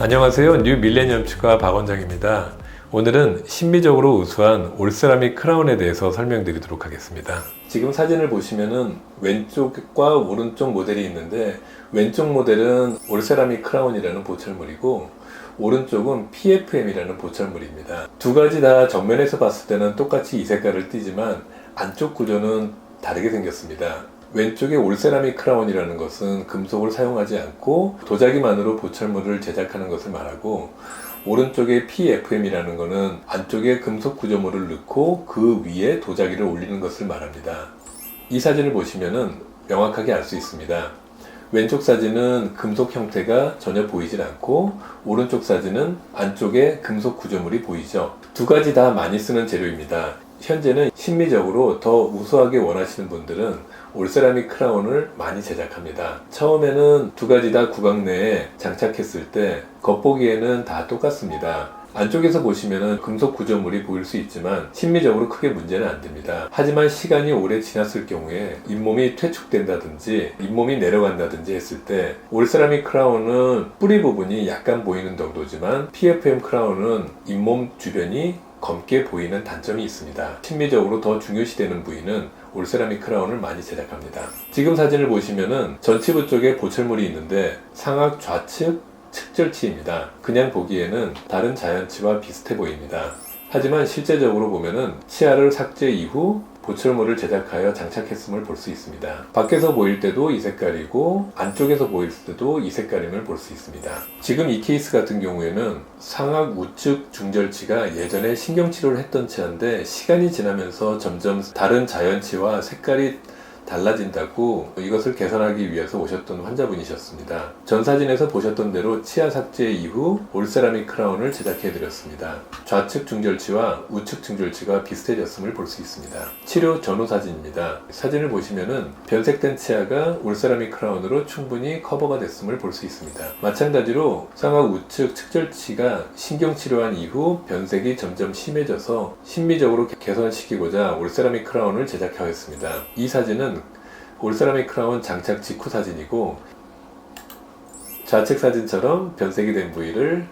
안녕하세요. 뉴 밀레니엄 치과 박 원장입니다. 오늘은 심미적으로 우수한 올세라믹 크라운에 대해서 설명드리도록 하겠습니다. 지금 사진을 보시면은 왼쪽과 오른쪽 모델이 있는데 왼쪽 모델은 올세라믹 크라운이라는 보철물이고 오른쪽은 PFM이라는 보철물입니다. 두 가지 다 정면에서 봤을 때는 똑같이 이 색깔을 띠지만 안쪽 구조는 다르게 생겼습니다. 왼쪽의 올세라믹 크라운이라는 것은 금속을 사용하지 않고 도자기만으로 보철물을 제작하는 것을 말하고 오른쪽의 PFM이라는 것은 안쪽에 금속 구조물을 넣고 그 위에 도자기를 올리는 것을 말합니다. 이 사진을 보시면은 명확하게 알 수 있습니다. 왼쪽 사진은 금속 형태가 전혀 보이질 않고 오른쪽 사진은 안쪽에 금속 구조물이 보이죠. 두 가지 다 많이 쓰는 재료입니다. 현재는 심미적으로 더 우수하게 원하시는 분들은 올세라믹 크라운을 많이 제작합니다. 처음에는 두 가지 다 구강 내에 장착했을 때 겉보기에는 다 똑같습니다. 안쪽에서 보시면 금속 구조물이 보일 수 있지만 심미적으로 크게 문제는 안 됩니다. 하지만 시간이 오래 지났을 경우에 잇몸이 퇴축된다든지 잇몸이 내려간다든지 했을 때 올세라믹 크라운은 뿌리 부분이 약간 보이는 정도지만 PFM 크라운은 잇몸 주변이 검게 보이는 단점이 있습니다. 심미적으로 더 중요시되는 부위는 올세라믹 크라운을 많이 제작합니다. 지금 사진을 보시면은 전치부 쪽에 보철물이 있는데 상악 좌측 측절치입니다. 그냥 보기에는 다른 자연치와 비슷해 보입니다. 하지만 실제적으로 보면은 치아를 삭제 이후 보철물을 제작하여 장착했음을 볼 수 있습니다. 밖에서 보일 때도 이 색깔이고 안쪽에서 보일 때도 이 색깔임을 볼 수 있습니다. 지금 이 케이스 같은 경우에는 상악 우측 중절치가 예전에 신경치료를 했던 치아인데 시간이 지나면서 점점 다른 자연치와 색깔이 달라진다고 이것을 개선하기 위해서 오셨던 환자분이셨습니다. 전 사진에서 보셨던 대로 치아 삭제 이후 올세라믹 크라운을 제작해 드렸습니다. 좌측 중절치와 우측 중절치가 비슷해졌음을 볼 수 있습니다. 치료 전후 사진입니다. 사진을 보시면은 변색된 치아가 올세라믹 크라운으로 충분히 커버가 됐음을 볼 수 있습니다. 마찬가지로 상악 우측 측절치가 신경 치료한 이후 변색이 점점 심해져서 심미적으로 개선시키고자 올세라믹 크라운을 제작하였습니다. 이 사진은 올세라믹 크라운 장착 직후 사진이고 좌측 사진처럼 변색이 된 부위를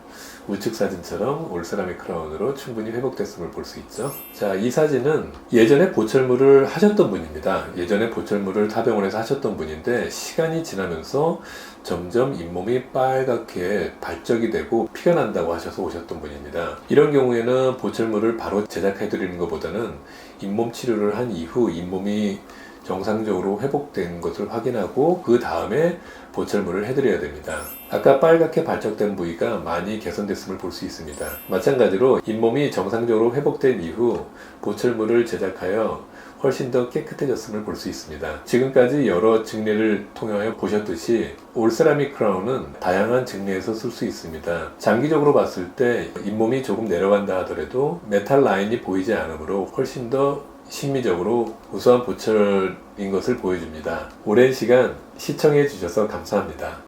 우측 사진처럼 올세라믹 크라운으로 충분히 회복됐음을 볼 수 있죠. 자, 이 사진은 예전에 보철물을 하셨던 분입니다. 예전에 보철물을 타병원에서 하셨던 분인데 시간이 지나면서 점점 잇몸이 빨갛게 발적이 되고 피가 난다고 하셔서 오셨던 분입니다. 이런 경우에는 보철물을 바로 제작해 드리는 것보다는 잇몸 치료를 한 이후 잇몸이 정상적으로 회복된 것을 확인하고 그 다음에 보철물을 해드려야 됩니다. 아까 빨갛게 발적된 부위가 많이 개선됐음을 볼 수 있습니다. 마찬가지로 잇몸이 정상적으로 회복된 이후 보철물을 제작하여 훨씬 더 깨끗해졌음을 볼 수 있습니다. 지금까지 여러 증례를 통하여 보셨듯이 올세라믹 크라운은 다양한 증례에서 쓸 수 있습니다. 장기적으로 봤을 때 잇몸이 조금 내려간다 하더라도 메탈 라인이 보이지 않으므로 훨씬 더 심미적으로 우수한 보철인 것을 보여줍니다. 오랜 시간 시청해 주셔서 감사합니다.